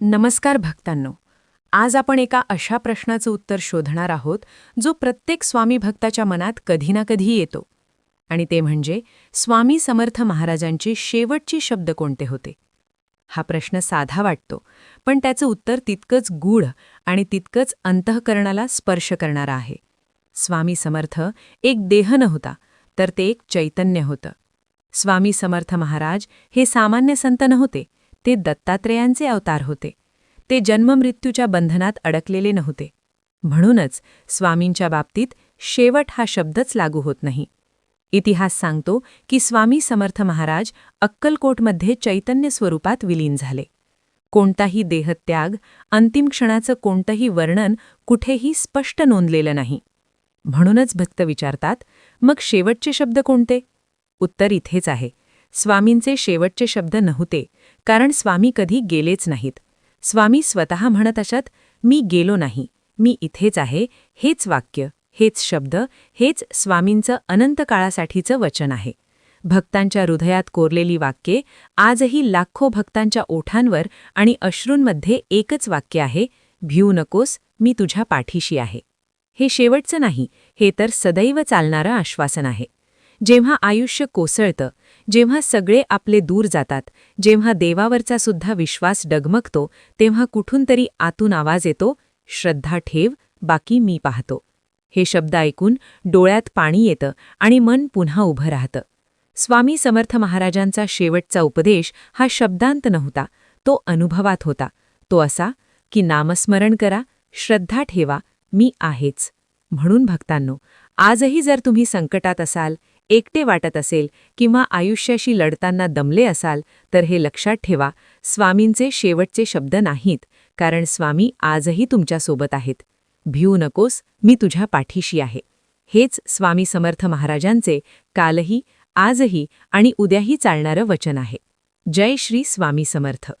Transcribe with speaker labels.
Speaker 1: नमस्कार भक्तांनो. आज आपण एका अशा प्रश्नाचं उत्तर शोधणार आहोत जो प्रत्येक स्वामी भक्ताच्या मनात कधी ना कधी येतो. आणि ते म्हणजे स्वामी समर्थ महाराजांचे शेवटचे शब्द कोणते होते? हा प्रश्न साधा वाटतो पण त्याचं उत्तर तितकंच गूढ आणि तितकंच अंतःकरणाला स्पर्श करणारं आहे. स्वामी समर्थ एक देह नव्हता तर ते एक चैतन्य होतं. स्वामी समर्थ महाराज हे सामान्य संत नव्हते ते दत्तात्रेयांचे अवतार होते. ते जन्ममृत्यूच्या बंधनात अडकलेले नव्हते. म्हणूनच स्वामींच्या बाबतीत शेवट हा शब्दच लागू होत नाही. इतिहास सांगतो की स्वामी समर्थ महाराज अक्कलकोटमध्ये चैतन्य स्वरूपात विलीन झाले. कोणताही देहत्याग अंतिम क्षणाचं कोणतंही वर्णन कुठेही स्पष्ट नोंदलेलं नाही. म्हणूनच भक्त विचारतात मग शेवटचे शब्द कोणते? उत्तर इथेच आहे. स्वामींचे शेवटचे शब्द नव्हते कारण स्वामी कधी गेलेच नाहीत. स्वामी स्वतः म्हणत असत मी गेलो नाही मी इथेच आहे हेच वाक्य हेच शब्द हेच स्वामींचं अनंत काळासाठीचं वचन आहे. भक्तांच्या हृदयात कोरलेली वाक्ये आजही लाखो भक्तांच्या ओठांवर आणि अश्रूंमध्ये एकच वाक्य आहे भिऊ नकोस मी तुझ्या पाठीशी आहे. हे शेवटचं नाही हे तर सदैव चालणारं आश्वासन आहे. जेव्हा आयुष्य कोसळतं जेव्हा सगळे आपले दूर जातात जेव्हा देवावरचा सुद्धा विश्वास डगमगतो तेव्हा कुठून तरी आतून आवाज येतो श्रद्धा ठेव बाकी मी पाहतो. हे शब्द ऐकून डोळ्यात पाणी येतं आणि मन पुन्हा उभं राहतं. स्वामी समर्थ महाराजांचा शेवटचा उपदेश हा शब्दांत नव्हता तो अनुभवात होता. तो असा की नामस्मरण करा श्रद्धा ठेवा मी आहेच. म्हणून भक्तांनो आजही जर तुम्ही संकटात असाल एकटे वाटत असेल किंवा आयुष्याशी लढताना दमले असाल तर हे लक्षात ठेवा स्वामींचे शेवटचे शब्द नाहीत कारण स्वामी आजही तुमच्यासोबत आहेत. भिऊ नकोस मी तुझ्या पाठीशी आहे. हेच स्वामी समर्थ महाराजांचे कालही आजही आणि उद्याही चालणारं वचन आहे. जय श्री स्वामी समर्थ.